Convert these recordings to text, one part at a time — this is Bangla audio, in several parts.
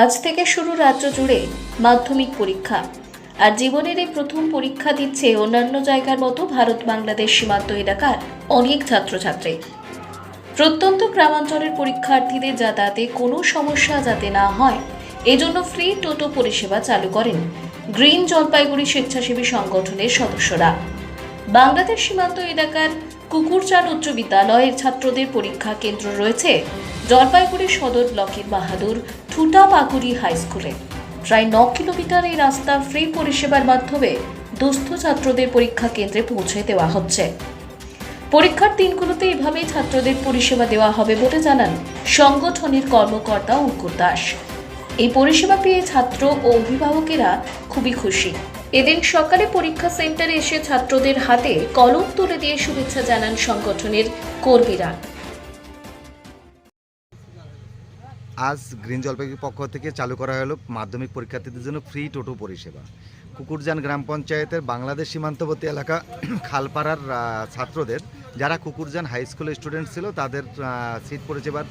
আজ থেকে শুরু রাজ্য জুড়ে মাধ্যমিক পরীক্ষা। আর জীবনের এই প্রথম পরীক্ষা দিচ্ছে অন্যান্য জায়গার মতো ভারত বাংলাদেশ সীমান্ত এলাকার অনেক ছাত্রছাত্রী। প্রত্যন্ত গ্রামাঞ্চলের পরীক্ষার্থীদের যাতায়াতে কোনো সমস্যা যাতে না হয়, এজন্য ফ্রি টোটো পরিষেবা চালু করেন গ্রিন জলপাইগুড়ি স্বেচ্ছাসেবী সংগঠনের সদস্যরা। বাংলাদেশ সীমান্ত এলাকার কুকুরচান উচ্চ বিদ্যালয়ের ছাত্রদের পরীক্ষা কেন্দ্র রয়েছে জলপাইগুড়ি সদর ব্লকের বাহাদুর থুটা পাকুড়ি হাই স্কুলে। প্রায় ন কিলোমিটার এই রাস্তা ফ্রি পরিষেবার মাধ্যমে দুস্থ ছাত্রদের পরীক্ষা কেন্দ্রে পৌঁছে দেওয়া হচ্ছে। পরীক্ষার দিনগুলোতে এভাবেই ছাত্রদের পরিষেবা দেওয়া হবে বলে জানান সংগঠনের কর্মকর্তা অঙ্কুর দাস। এই পরিষেবা পেয়ে ছাত্র ও অভিভাবকেরা খুবই খুশি। এদিন সকালে পরীক্ষা সেন্টারে এসে ছাত্রদের হাতে কলম তুলে দিয়ে শুভেচ্ছা জানান সংগঠনের কর্মীরা। আজ গ্রিন জলপাইগুড়ির পক্ষ থেকে চালু করা হলো মাধ্যমিক পরীক্ষার্থীদের জন্য ফ্রি টোটো পরিষেবা। কুকুরজান গ্রাম পঞ্চায়েতের বাংলাদেশ সীমান্তবর্তী এলাকা, খালপাড়ার ছাত্রদের, যারা কুকুরজান হাই স্কুলের স্টুডেন্ট ছিল, তাদের সিট পরিষেবার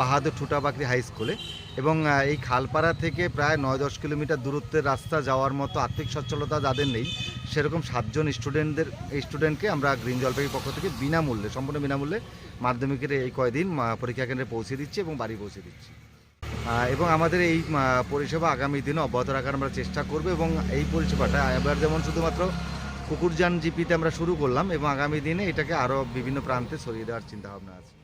বাহাদুর ঠুটাবাকরি হাই স্কুলে এবং এই খালপাড়া থেকে প্রায় নয় দশ কিলোমিটার দূরত্বের রাস্তা যাওয়ার মতো আর্থিক সচ্ছলতা যাদের নেই সেরকম সাতজন স্টুডেন্টদের স্টুডেন্টকে আমরা গ্রিন জলপাইগুড়ির পক্ষ থেকে বিনামূল্যে, সম্পূর্ণ বিনামূল্যে মাধ্যমিকের এই কয়দিন পরীক্ষা কেন্দ্রে পৌঁছে দিচ্ছি এবং বাড়ি পৌঁছে দিচ্ছি। এবং আমাদের এই পরিষেবা আগামী দিনে অব্যাহত রাখার আমরা চেষ্টা করব এবং এই পরিষেবাটা এবার যেমন শুধুমাত্র কুকুরজান জিপিতে আমরা শুরু করলাম এবং আগামী দিনে এটাকে আরও বিভিন্ন প্রান্তে ছড়িয়ে দেওয়ার চিন্তা ভাবনা আছে।